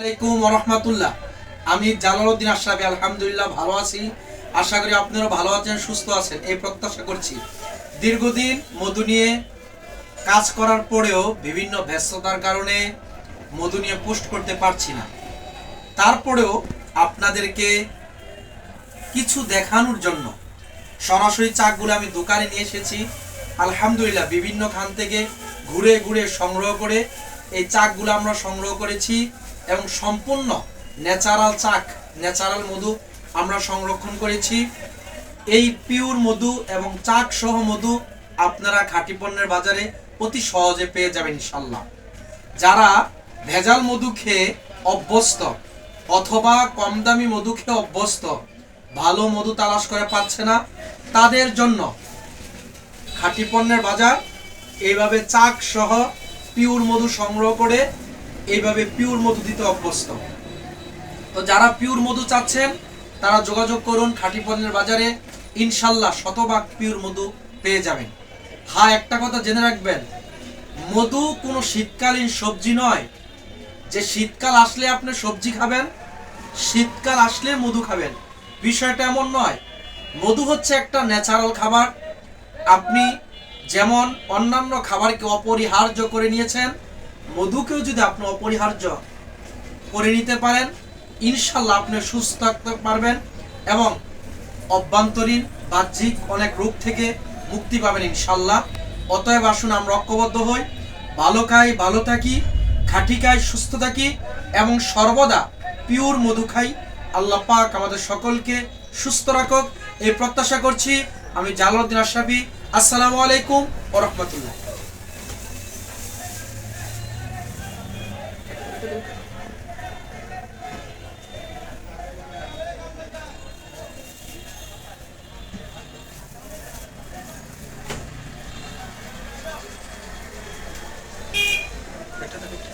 আলাইকুম রহমতুল্লাহ আমি জালালউদ্দিন আশরাফি, আলহামদুলিল্লাহ ভালো আছি। আশা করি আপনারা ভালো আছেন, সুস্থ আছেন, এই প্রত্যাশা করছি। দীর্ঘদিন মধু নিয়ে কাজ করার পরেও বিভিন্ন ব্যস্ততার কারণে মধু নিয়ে পোস্ট করতে পারছি না। তারপরেও আপনাদেরকে কিছু দেখানোর জন্য সরাসরি চাকগুলো আমি দোকানে নিয়ে এসেছি। আলহামদুলিল্লাহ, বিভিন্ন খান থেকে ঘুরে ঘুরে সংগ্রহ করে এই চাকগুলো আমরা সংগ্রহ করেছি। এবং সম্পূর্ণ ন্যাচারাল চাক, ন্যাচারাল মধু আমরা সংরক্ষণ করেছি। এই পিওর মধু এবং চাক সহ মধু আপনারা খাঁটি পণ্যের বাজারে অতি সহজে পেয়ে যাবেন ইনশাল্লাহ যারা ভেজাল মধু খেয়ে অভ্যস্ত অথবা কম দামি মধু খেয়ে অভ্যস্ত, ভালো মধু তালাশ করে পাচ্ছে না, তাদের জন্য খাঁটি পণ্যের বাজার এইভাবে চাক সহ পিওর মধু সংগ্রহ করে এইভাবে পিওর মধু দিতে অভ্যস্ত। তো যারা পিওর মধু চাচ্ছেন, তারা যোগাযোগ করুন খাঁটি বাজারে, ইনশাল্লাহ শতভাগ পিওর মধু পেয়ে যাবেন। হ্যাঁ একটা কথা জেনে রাখবেন, মধু কোনো শীতকালীন সবজি নয়। যে শীতকাল আসলে আপনি সবজি খাবেন, শীতকাল আসলে মধু খাবেন। বিষয়টা এমন নয়, মধু হচ্ছে একটা ন্যাচারাল খাবার। আপনি যেমন অন্যান্য খাবারকে অপরিহার্য করে নিয়েছেন মধুকেও যদি আপনি অপরিহার্য করে নিতে পারেন, ইনশাল্লাহ আপনি সুস্থ থাকতে পারবেন এবং অভ্যন্তরীণ বাহ্যিক অনেক রোগ থেকে মুক্তি পাবেন ইনশাল্লাহ। অতএব আসুন আমরা ঐক্যবদ্ধ হই, ভালো খাই, ভালো থাকি, খাঁটি খাই, সুস্থ থাকি এবং সর্বদা পিওর মধু খাই। আল্লাহ পাক আমাদের সকলকে সুস্থ রাখুক। এই প্রত্যাশা করছি, আমি জালালউদ্দিন আশরাফি, আসসালামু আলাইকুম ও রহমতুল্লাহ। Gracias.